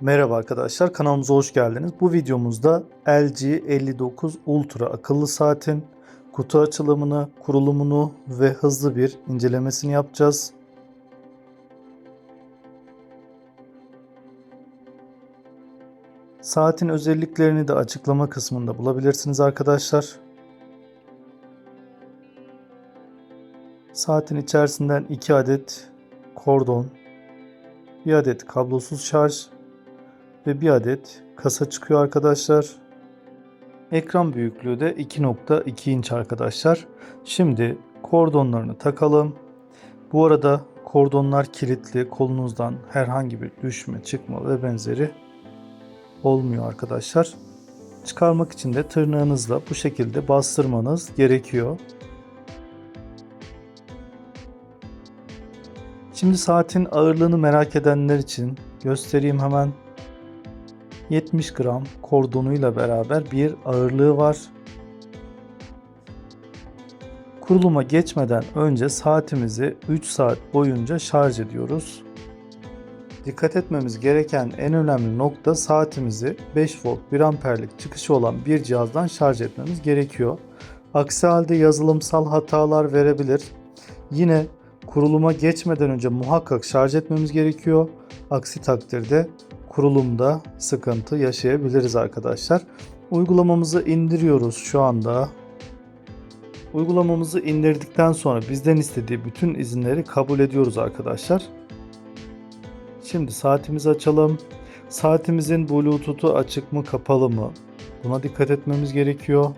Merhaba arkadaşlar kanalımıza hoş geldiniz. Bu videomuzda LG 59 Ultra akıllı saatin kutu açılımını, kurulumunu ve hızlı bir incelemesini yapacağız. Saatin özelliklerini de açıklama kısmında bulabilirsiniz arkadaşlar. Saatin içerisinden 2 adet kordon, 1 adet kablosuz şarj ve bir adet kasa çıkıyor arkadaşlar. Ekran büyüklüğü de 2.2 inç arkadaşlar. Şimdi kordonlarını takalım. Bu arada kordonlar kilitli. Kolunuzdan herhangi bir düşme, çıkma ve benzeri olmuyor arkadaşlar. Çıkarmak için de tırnağınızla bu şekilde bastırmanız gerekiyor. Şimdi saatin ağırlığını merak edenler için göstereyim hemen. 70 gram kordonuyla beraber bir ağırlığı var. Kuruluma geçmeden önce saatimizi 3 saat boyunca şarj ediyoruz. Dikkat etmemiz gereken en önemli nokta saatimizi 5 volt 1 amperlik çıkışı olan bir cihazdan şarj etmemiz gerekiyor. Aksi halde yazılımsal hatalar verebilir. Yine kuruluma geçmeden önce muhakkak şarj etmemiz gerekiyor. Aksi takdirde kurulumda sıkıntı yaşayabiliriz arkadaşlar. Uygulamamızı indiriyoruz şu anda. Uygulamamızı indirdikten sonra bizden istediği bütün izinleri kabul ediyoruz arkadaşlar. Şimdi saatimizi açalım. Saatimizin Bluetooth'u açık mı kapalı mı? Buna dikkat etmemiz gerekiyor.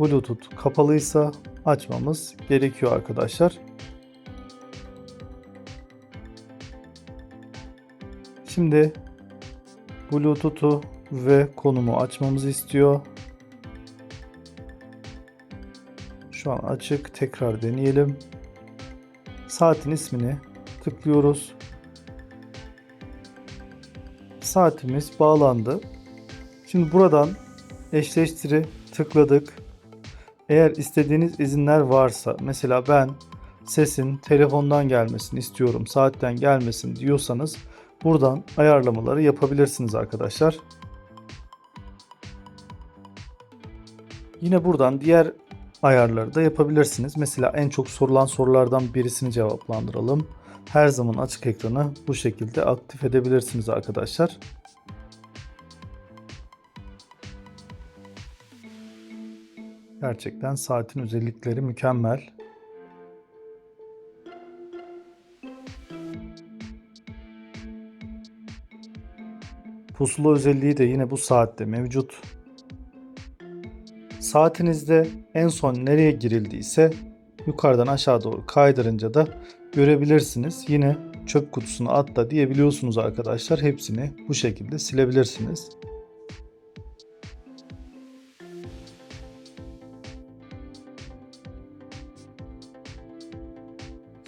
Bluetooth kapalıysa açmamız gerekiyor arkadaşlar. Şimdi Bluetooth'u ve konumu açmamızı istiyor. Şu an açık. Tekrar deneyelim. Saatin ismini tıklıyoruz. Saatimiz bağlandı. Şimdi buradan eşleştiri tıkladık. Eğer istediğiniz izinler varsa mesela ben sesin telefondan gelmesini istiyorum, saatten gelmesin diyorsanız buradan ayarlamaları yapabilirsiniz arkadaşlar. Yine buradan diğer ayarları da yapabilirsiniz. Mesela en çok sorulan sorulardan birisini cevaplandıralım. Her zaman açık ekranı bu şekilde aktif edebilirsiniz arkadaşlar. Gerçekten saatin özellikleri mükemmel. Pusula özelliği de yine bu saatte mevcut. Saatinizde en son nereye girildiyse yukarıdan aşağı doğru kaydırınca da görebilirsiniz. Yine çöp kutusuna atla diyebiliyorsunuz arkadaşlar. Hepsini bu şekilde silebilirsiniz.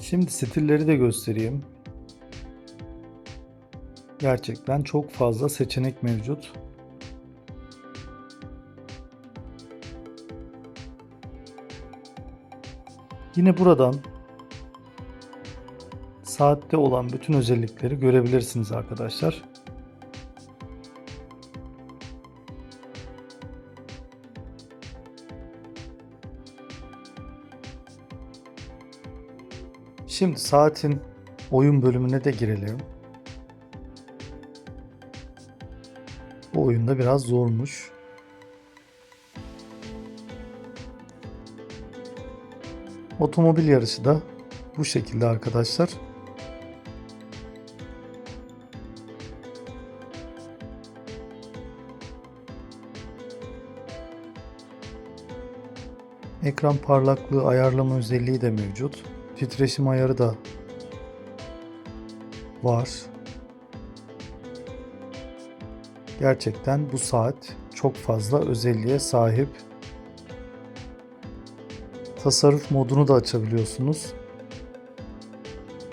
Şimdi stilleri de göstereyim. Gerçekten çok fazla seçenek mevcut. Yine buradan saatte olan bütün özellikleri görebilirsiniz arkadaşlar. Şimdi saatin oyun bölümüne de girelim. Oyunda biraz zormuş. Otomobil yarışı da bu şekilde arkadaşlar. Ekran parlaklığı ayarlama özelliği de mevcut. Titreşim ayarı da var. Gerçekten bu saat çok fazla özelliğe sahip. Tasarruf modunu da açabiliyorsunuz.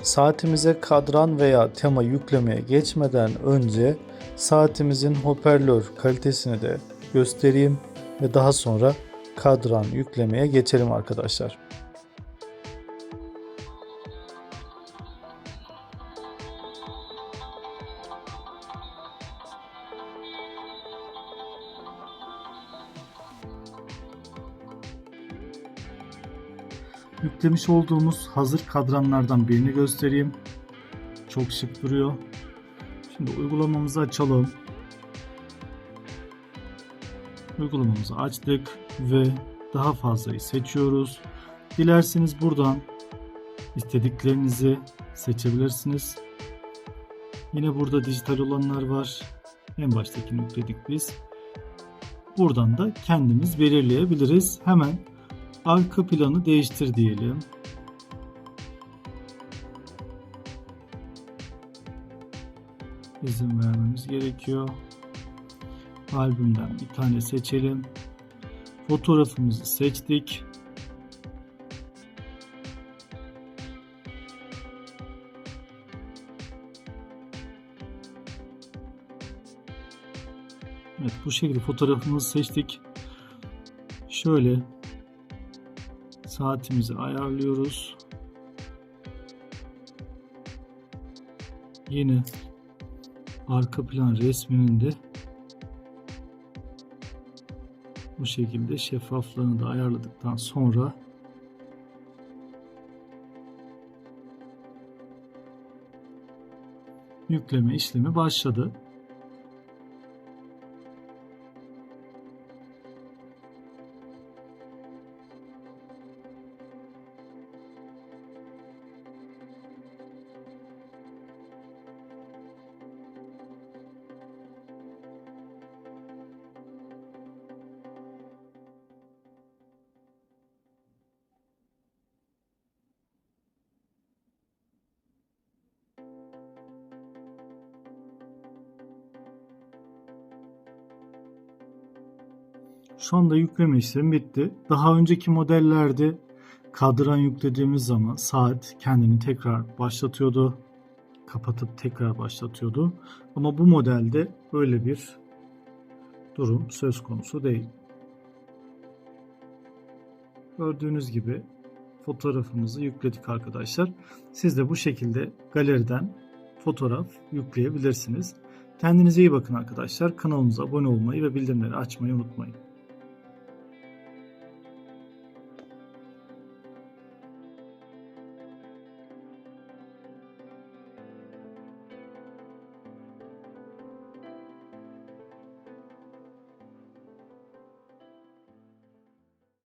Saatimize kadran veya tema yüklemeye geçmeden önce saatimizin hoparlör kalitesini de göstereyim ve daha sonra kadran yüklemeye geçelim arkadaşlar. Yüklemiş olduğumuz hazır kadranlardan birini göstereyim. Çok şık duruyor. Şimdi uygulamamızı açalım. Uygulamamızı açtık ve daha fazlayı seçiyoruz. Dilerseniz buradan istediklerinizi seçebilirsiniz. Yine burada dijital olanlar var. En baştakini yükledik biz. Buradan da kendimiz belirleyebiliriz. Hemen arka planı değiştir diyelim. İzin vermemiz gerekiyor. Albümden bir tane seçelim. Fotoğrafımızı seçtik. Evet bu şekilde fotoğrafımızı seçtik. Şöyle saatimizi ayarlıyoruz. Yine arka plan resminin de bu şekilde şeffaflığını da ayarladıktan sonra yükleme işlemi başladı. Şu anda yükleme işlemi bitti. Daha önceki modellerde kadran yüklediğimiz zaman saat kendini tekrar başlatıyordu. Kapatıp tekrar başlatıyordu. Ama bu modelde böyle bir durum söz konusu değil. Gördüğünüz gibi fotoğrafımızı yükledik arkadaşlar. Siz de bu şekilde galeriden fotoğraf yükleyebilirsiniz. Kendinize iyi bakın arkadaşlar. Kanalımıza abone olmayı ve bildirimleri açmayı unutmayın.